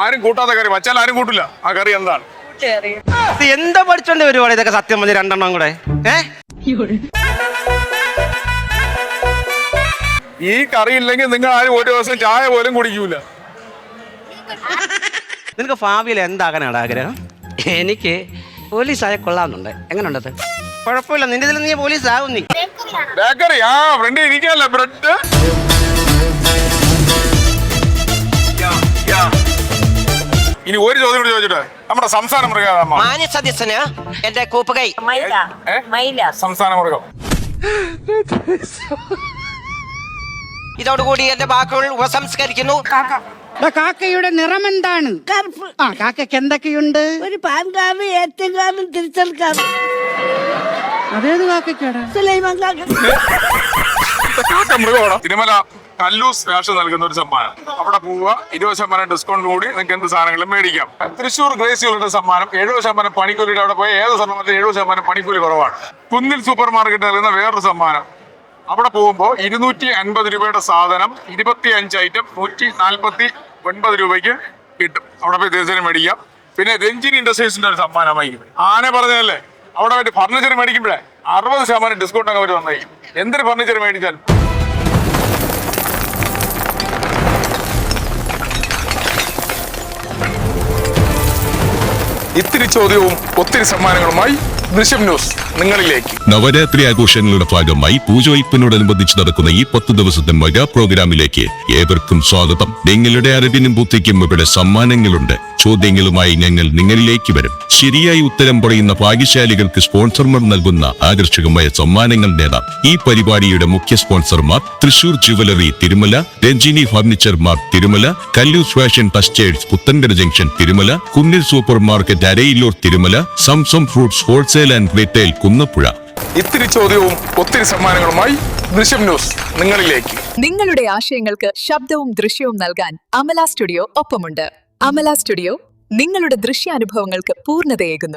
ആരും കൂട്ടാത്ത കറി വച്ചാൽ ആരും കൂട്ടില്ല. ആ കറി എന്താണ്? ഇത് എന്താ പഠിച്ചോണ്ട് വരുവാണ് ഇതൊക്കെ സത്യം മതി രണ്ടെണ്ണം കൂടെ? ഏ? ഈ കറി ഇല്ലെങ്കിൽ നിങ്ങൾ ആരും ഒരു ദിവസം ചായ പോലും കുടിക്കൂല. നിനക്ക് ഭാവിയിൽ എന്താകാനാണ് ആഗ്രഹം? എനിക്ക് പോലീസ് പോലീസായ കൊള്ളാമെന്നുണ്ട്. എങ്ങനെയുണ്ടത് കുഴപ്പമില്ല. നിന്റെ ഇതിൽ നീ പോലീസ് ആവും നീ. ബേക്കറി ആ ഫ്രണ്ട് ഇരിക്കാല്ലേ ബ്രെഡ്? ഇനി ഒരു ചോദ്യം കൂടി ചോദിച്ചിട്ട് നമ്മുടെ സംസ്ഥാന മൃഗം മാന്യ എന്റെ കൂപ്പുകൈ. മൈല. ഏ? മൈല. സംസ്ഥാന മൃഗം. ഇതോടുകൂടി എന്റെ വാക്കുകൾ ഉപസംസ്കരിക്കുന്നു. ദാ കാക്കയുടെ നിറം എന്താണ് കറുപ്പ്. ആ കാക്കയ്ക്ക് എന്തൊക്കെയുണ്ട്? ഒരു പാൻകാവ് ഏറ്റങ്കാവും തിരിച്ചൽക്കാവും അതേത് കാക്കയ്ക്കാടാ സുലൈമാൻ കാക്ക. കാക്ക മൃഗമാണ്? തിരുമല. കല്ലൂസ് ഫാഷൻ നൽകുന്ന ഒരു സമ്മാനം. അവിടെ പോവുക ഇരുപത് ശതമാനം ഡിസ്കൗണ്ട് കൂടി നിങ്ങൾക്ക് എന്ത് സാധനങ്ങളും മേടിക്കാം. തൃശ്ശൂർ ഗ്രേസികളുടെ സമ്മാനം എഴുപത് ശതമാനം പണിക്കൂലിയുടെ അവിടെ പോയി ഏത് സ്വർണത്തിൽ എഴുപത് ശതമാനം പണിക്കൂലി കുറവാണ്. കുന്നിൽ സൂപ്പർ മാർക്കറ്റ് നൽകുന്ന വേറൊരു സമ്മാനം. അവിടെ പോകുമ്പോൾ ഇരുന്നൂറ്റി അൻപത് രൂപയുടെ സാധനം ഇരുപത്തി അഞ്ച് ഐറ്റം നൂറ്റി നാൽപ്പത്തി ഒൻപത് രൂപയ്ക്ക് കിട്ടും. അവിടെ പോയി തീർച്ചയായും മേടിക്കാം. പിന്നെ രഞ്ജിനി ഇൻഡസ്ട്രീസിന്റെ ഒരു സമ്മാനമായി. ആന പറഞ്ഞതല്ലേ? അവിടെ പോയിട്ട് ഫർണിച്ചർ മേടിക്കുമ്പോഴേ അറുപത് ശതമാനം ഡിസ്കൗണ്ട് അങ്ങ് അവർ വന്നേക്കും എന്തൊരു ഫർണിച്ചർ മേടിച്ചാലും? ഇത്തിരി ചോദ്യവും ഒത്തിരി സമ്മാനങ്ങളുമായി ദൃശ്യം ന്യൂസ് നിങ്ങളിലേക്ക്. നവരാത്രി ആഘോഷങ്ങളുടെ ഭാഗമായി പൂജവയ്പ്പിനോടനുബന്ധിച്ച് നടക്കുന്ന ഈ പത്ത് ദിവസത്തെ മെഗാ പ്രോഗ്രാമിലേക്ക് ഏവർക്കും സ്വാഗതം. നിങ്ങളുടെ അറിവിനും ബുദ്ധിക്കും ഇവിടെ സമ്മാനങ്ങളുണ്ട്. ചോദ്യങ്ങളുമായി ഞങ്ങൾ നിങ്ങളിലേക്ക് വരും. ശരിയായി ഉത്തരം പറയുന്ന ഭാഗ്യശാലികൾക്ക് സ്പോൺസർമാർ നൽകുന്ന ആകർഷകമായ സമ്മാനങ്ങൾ നേടാം. ഈ പരിപാടിയുടെ മുഖ്യ സ്പോൺസർമാർ Thrissur jewellery Thirumala Ranjini furniture mart Thirumala Kallus fashion ടസ്റ്റേഴ്സ് Puthenkara junction Thirumala Kunnil super market Arayilur Thirumala Zamzam fruits wholesale and retail Kunnappuzha. ഇത്തിരി ചോദ്യവും ഒത്തിരി സമ്മാനങ്ങളുമായി ദൃശ്യം ന്യൂസ് നിങ്ങളിലേക്ക്. നിങ്ങളുടെ ആശയങ്ങൾക്ക് ശബ്ദവും ദൃശ്യവും നൽകാൻ അമല സ്റ്റുഡിയോ ഒപ്പമുണ്ട്. അമല സ്റ്റുഡിയോ നിങ്ങളുടെ ദൃശ്യാനുഭവങ്ങൾക്ക് പൂർണതയേകുന്നു.